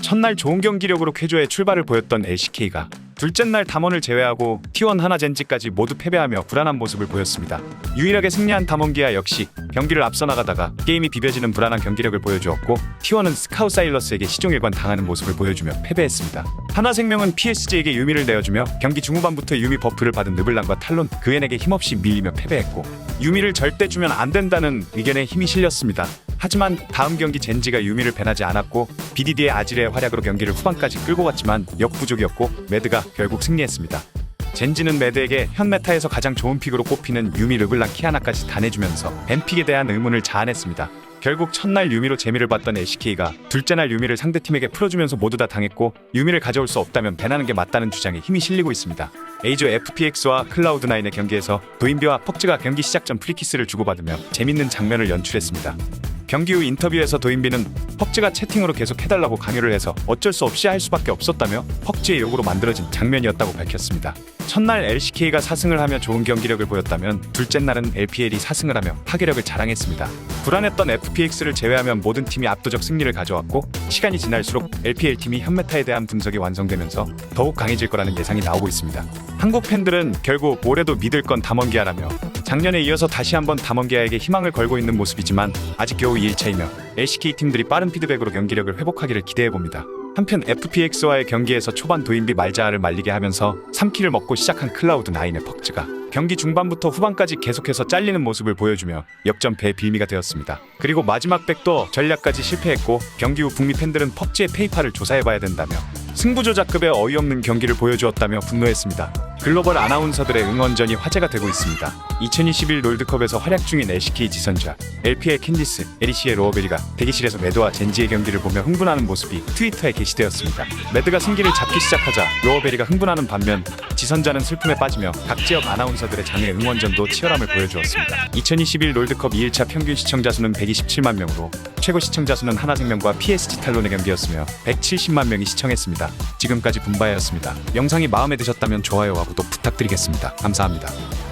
첫날 좋은 경기력으로 쾌조의 출발을 보였던 LCK가 둘째 날 담원을 제외하고 T1 하나 젠지까지 모두 패배하며 불안한 모습을 보였습니다. 유일하게 승리한 담원기아 역시 경기를 앞서 나가다가 게임이 비벼지는 불안한 경기력을 보여주었고 T1은 스카우 사일러스에게 시종일관 당하는 모습을 보여주며 패배했습니다. 하나생명은 PSG에게 유미를 내어주며 경기 중후반부터 유미 버프를 받은 르블랑과 탈론 그엔에게 힘없이 밀리며 패배했고 유미를 절대 주면 안 된다는 의견에 힘이 실렸습니다. 하지만 다음 경기 젠지가 유미를 배나지 않았고 BDD의 아질의 활약으로 경기를 후반까지 끌고 갔지만 역부족이었고 매드가 결국 승리했습니다. 젠지는 매드에게 현 메타에서 가장 좋은 픽으로 꼽히는 유미 르블랑 키아나까지 다 내주면서 뱀픽에 대한 의문을 자아냈습니다. 결국 첫날 유미로 재미를 봤던 LCK가 둘째 날 유미를 상대팀에게 풀어주면서 모두 다 당했고 유미를 가져올 수 없다면 배나는 게 맞다는 주장에 힘이 실리고 있습니다. A조 FPX와 클라우드9의 경기에서 도인비와 퍽즈가 경기 시작 전 프리키스를 주고받으며 재밌는 장면을 연출했습니다. 경기 후 인터뷰에서 도인비는 퍽즈가 채팅으로 계속 해달라고 강요를 해서 어쩔 수 없이 할 수밖에 없었다며 퍽즈의 요구로 만들어진 장면이었다고 밝혔습니다. 첫날 LCK가 4승을 하며 좋은 경기력을 보였다면 둘째 날은 LPL이 4승을 하며 파괴력을 자랑했습니다. 불안했던 FPX를 제외하면 모든 팀이 압도적 승리를 가져왔고 시간이 지날수록 LPL 팀이 현메타에 대한 분석이 완성되면서 더욱 강해질 거라는 예상이 나오고 있습니다. 한국 팬들은 결국 올해도 믿을 건 담원기아라며 작년에 이어서 다시 한번 담원기아에게 희망을 걸고 있는 모습이지만 아직 겨우 2일차이며 LCK 팀들이 빠른 피드백으로 경기력을 회복하기를 기대해 봅니다. 한편 FPX와의 경기에서 초반 도인비 말자를 말리게 하면서 3킬을 먹고 시작한 클라우드 9의 퍽즈가 경기 중반부터 후반까지 계속해서 잘리는 모습을 보여주며 역전패의 빌미가 되었습니다. 그리고 마지막 백도 전략까지 실패했고 경기 후 북미 팬들은 퍽즈의 페이팔을 조사해봐야 된다며 승부조작급의 어이없는 경기를 보여주었다며 분노했습니다. 글로벌 아나운서들의 응원전이 화제가 되고 있습니다. 2021 롤드컵에서 활약 중인 LCK 지선자, LP의 캔디스, 에리시의 로어베리가 대기실에서 매드와 젠지의 경기를 보며 흥분하는 모습이 트위터에 게시되었습니다. 매드가 승기를 잡기 시작하자 로어베리가 흥분하는 반면 지선자는 슬픔에 빠지며 각 지역 아나운서들의 장애 응원전도 치열함을 보여주었습니다. 2021 롤드컵 2일차 평균 시청자 수는 127만 명으로 최고 시청자 수는 하나생명과 PSG 탈론의 경기였으며 170만 명이 시청했 지금까지 분바야였습니다. 영상이 마음에 드셨다면 좋아요와 구독 부탁드리겠습니다. 감사합니다.